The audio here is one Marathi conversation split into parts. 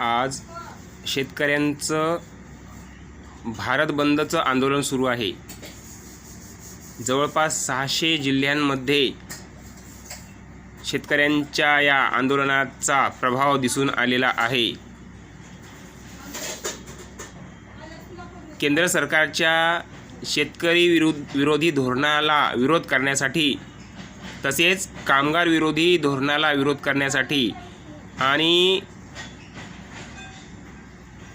आज शेतकऱ्यांचं भारत बंदचं आंदोलन सुरू आहे. जवळपास सहाशे जिल्ह्यांमध्ये शेतकऱ्यांच्या या आंदोलनाचा प्रभाव दिसून आलेला आहे. केंद्र सरकारच्या शेतकरी विरुद्ध विरोधी धोरणाला विरोध करण्यासाठी तसेच कामगार विरोधी धोरणाला विरोध करण्यासाठी आणि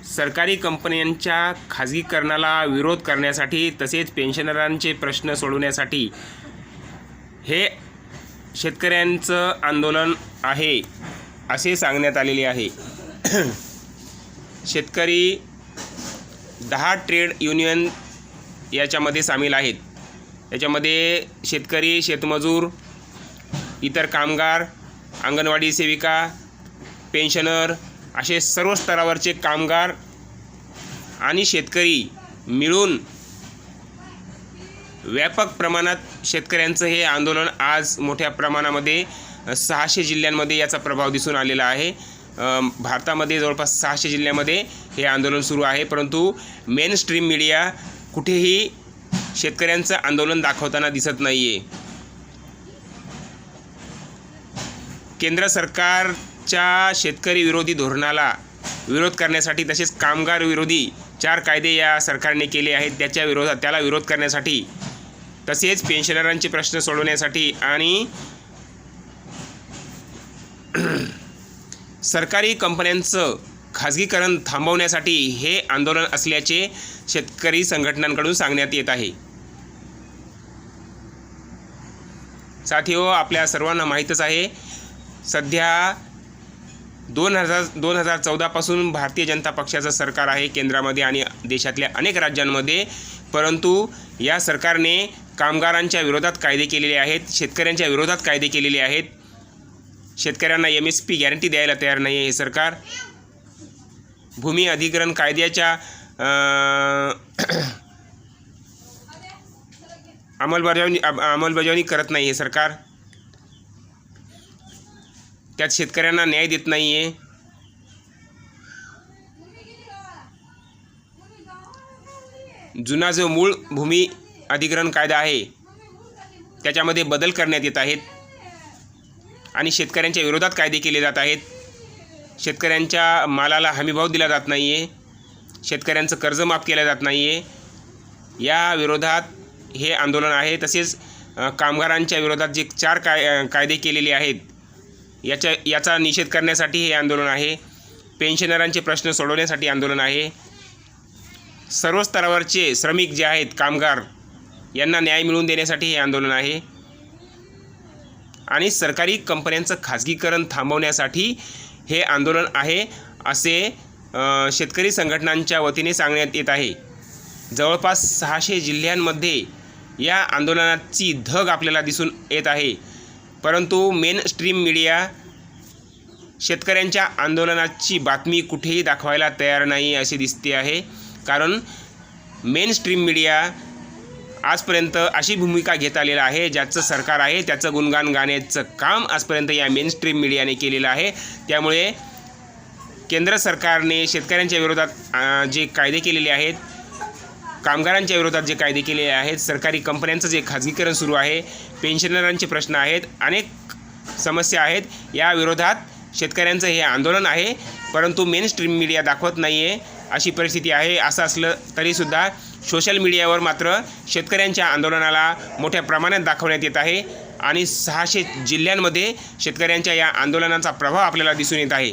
सरकारी कंपन्यांच्या खाजगीकरणाला विरोध करण्यासाठी तसेच पेन्शनरांचे प्रश्न सोडवण्यासाठी हे शेतकऱ्यांचं आंदोलन आहे असे सांगण्यात आलेले आहे. शेतकरी दहा ट्रेड युनियन याच्यामध्ये सामील आहेत. याच्यामध्ये शेतकरी शेतमजूर इतर कामगार अंगणवाडी सेविका पेन्शनर असे सर्व स्तरावरचे कामगार आणि शेतकरी मिळून व्यापक प्रमाणात शेतकऱ्यांचं हे आंदोलन आज मोठ्या प्रमाणामध्ये सहाशे जिल्ह्यांमध्ये याचा प्रभाव दिसून आलेला आहे. भारतामध्ये जवळपास सहाशे जिल्ह्यामध्ये हे आंदोलन सुरू आहे. परंतु मेन स्ट्रीम मीडिया कुठेही शेतकऱ्यांचं आंदोलन दाखवताना दिसत नाही आहे केंद्र सरकार सरकारच्या शेतकरी विरोधी धोरणाला विरोध करण्यासाठी तसेच कामगार विरोधी चार कायदे या सरकारने केले आहेत. त्याच्या विरोधात त्याला विरोध करण्यासाठी तसेच पेन्शनरांचे प्रश्न सोडवण्यासाठी आणि सरकारी कंपन्यांचं खाजगीकरण थांबवण्यासाठी हे आंदोलन असल्याचे शेतकरी संघटनांकडून सांगण्यात येत आहे. साथी हो आपल्या सर्वांना माहीतच आहे सध्या दोन हजार दोन हजार चौदापासून भारतीय जनता पक्षाचं सरकार आहे केंद्रामध्ये आणि देशातल्या अनेक राज्यांमध्ये. परंतु या सरकारने कामगारांच्या विरोधात कायदे केलेले आहेत शेतकऱ्यांच्या विरोधात कायदे केलेले आहेत. शेतकऱ्यांना एम एस पी गॅरंटी द्यायला तयार नाही आहे हे सरकार. भूमी अधिग्रहण कायद्याच्या अंमलबजावणी अंमलबजावणी करत नाही हे सरकार. त्यात शेतकऱ्यांना न्याय देत नाही आहे जुना जो मूळ भूमी अधिग्रहण कायदा आहे त्याच्यामध्ये बदल करण्यात येत आहेत आणि शेतकऱ्यांच्या विरोधात कायदे केले जात आहेत. शेतकऱ्यांच्या मालाला हमीभाव दिला जात नाही आहे शेतकऱ्यांचं कर्ज माफ केलं जात नाही आहे या विरोधात हे आंदोलन आहे. तसेच कामगारांच्या विरोधात जे चार काय कायदे केलेले आहेत याच्या याचा निषेध करण्यासाठी हे आंदोलन आहे. पेन्शनरांचे प्रश्न सोडवण्यासाठी आंदोलन आहे. सर्व स्तरावरचे श्रमिक जे आहेत कामगार यांना न्याय मिळवून देण्यासाठी हे आंदोलन आहे. आणि सरकारी कंपन्यांचं खाजगीकरण थांबवण्यासाठी हे आंदोलन आहे असे शेतकरी संघटनांच्या वतीने सांगण्यात येत आहे. जवळपास सहाशे जिल्ह्यांमध्ये या आंदोलनाची धग आपल्याला दिसून येत आहे. परंतु मेन स्ट्रीम मीडिया शेतकऱ्यांच्या आंदोलनाची बातमी कुठेही दाखवायला तयार नाही असे दिसते आहे. कारण मेन स्ट्रीम मीडिया आजपर्यंत अशी भूमिका घेत आलेला आहे ज्याचं सरकार आहे त्याचं गुणगान गाण्याचं काम आजपर्यंत या मेन स्ट्रीम मीडियाने केलेलं आहे. त्यामुळे केंद्र सरकारने शेतकऱ्यांच्या विरोधात जे कायदे केलेले आहेत कामगारांच्या विरोधात जे कायदे केलेले आहेत सरकारी कंपन्यांचं जे खाजगीकरण सुरू आहे पेन्शनरांचे प्रश्न आहेत अनेक समस्या आहेत. या विरोधात शेतकऱ्यांचं हे आंदोलन आहे परंतु मेन स्ट्रीम मीडिया दाखवत नाही आहे अशी परिस्थिती आहे असं असलं तरीसुद्धा सोशल मीडियावर मात्र शेतकऱ्यांच्या आंदोलनाला मोठ्या प्रमाणात दाखवण्यात येत आहे आणि सहाशे जिल्ह्यांमध्ये शेतकऱ्यांच्या या आंदोलनाचा प्रभाव आपल्याला दिसून येत आहे.